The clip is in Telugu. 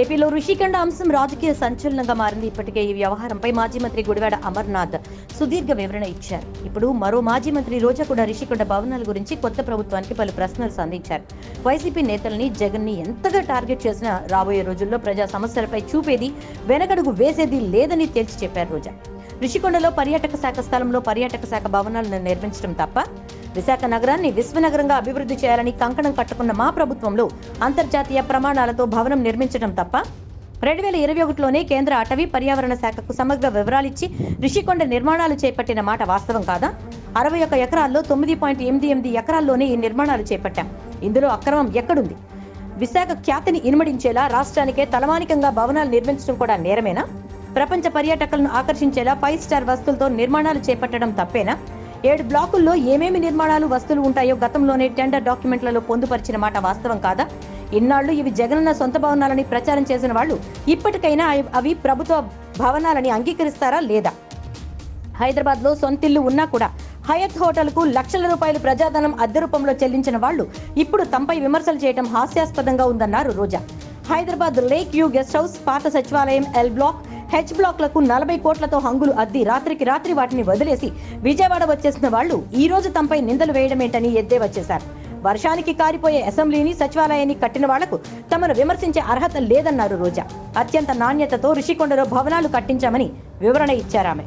ఏపీలో ఋషికండ అంశం రాజకీయ సంచలనంగా మారింది. ఇప్పటికే ఈ వ్యవహారంపై మాజీ మంత్రి గుడివాడ అమర్నాథ్ సుదీర్ఘ వివరణ ఇచ్చారు. ఇప్పుడు మరో మాజీ మంత్రి రోజా కూడా రిషికొండ భవనాల గురించి కొత్త ప్రభుత్వానికి పలు ప్రశ్నలు సంధించారు. వైసీపీ నేతల్ని జగన్ని ఎంతగా టార్గెట్ చేసినా రాబోయే రోజుల్లో ప్రజా సమస్యలపై చూపేది వెనకడుగు వేసేది లేదని తేల్చి చెప్పారు రోజా. ఋషికొండలో పర్యాటక శాఖ స్థలంలో పర్యాటక శాఖ భవనాలను నిర్మించడం తప్ప విశాఖ నగరాన్ని విశ్వనగరంగా అభివృద్ధి చేయాలని కంకణం కట్టుకున్న మా ప్రభుత్వంలో అంతర్జాతీయ ప్రమాణాలతో భవనం నిర్మించడం తప్ప రెండు వేల ఇరవై ఒకటిలోనే కేంద్ర అటవీ పర్యావరణ శాఖకు సమగ్ర వివరాలిచ్చి రిషికొండ నిర్మాణాలు చేపట్టిన మాట వాస్తవం కాదా? అరవై ఒక్క ఎకరాల్లో తొమ్మిది పాయింట్ ఎనిమిది ఎనిమిది ఎకరాల్లోనే ఈ నిర్మాణాలు చేపట్టాం. ఇందులో అక్రమం ఎక్కడుంది? విశాఖ ఖ్యాతిని ఇనుమడించేలా రాష్ట్రానికే తలమానికంగా భవనాలు నిర్మించడం కూడా నేరమేనా? ప్రపంచ పర్యాటకులను ఆకర్షించేలా ఫైవ్ స్టార్ వస్తువులతో నిర్మాణాలు చేపట్టడం తప్పేనా? ఏడు బ్లాకుల్లో ఏమేమి నిర్మాణాలు వస్తువులు ఉంటాయో గతంలోనే టెండర్ డాక్యుమెంట్లలో పొందుపరిచిన మాట వాస్తవం కాదా? ఇన్నాళ్ళు ఇవి జగనన్న సొంత భవనాలని ప్రచారం చేసిన వాళ్ళు ఇప్పటికైనా అవి- అవి ప్రభుత్వ భవనాలని అంగీకరిస్తారా లేదా? హైదరాబాద్లో సొంతిల్లు ఉన్నా కూడా హయత్ హోటల్కు లక్షల రూపాయలు ప్రజాధనం అద్దె రూపంలో చెల్లించిన వాళ్ళు ఇప్పుడు తమపై విమర్శలు చేయడం హాస్యాస్పదంగా ఉందన్నారు Roja. Hyderabad lake view guest house పాత సచివాలయం ఎల్ బ్లాక్ హెచ్ బ్లాక్లకు నలభై కోట్లతో హంగులు అద్ది రాత్రికి రాత్రి వాటిని వదిలేసి విజయవాడ వచ్చేసిన వాళ్ళు ఈ రోజు తమపై నిందలు వేయడమేంటని ఎద్దేవా చేశారు. వర్షానికి కారిపోయే అసెంబ్లీని సచివాలయాన్ని కట్టిన వాళ్ళకు తమను విమర్శించే అర్హత లేదన్నారు రోజా. అత్యంత నాణ్యతతో రిషికొండలో భవనాలు కట్టించామని వివరణ ఇచ్చారామె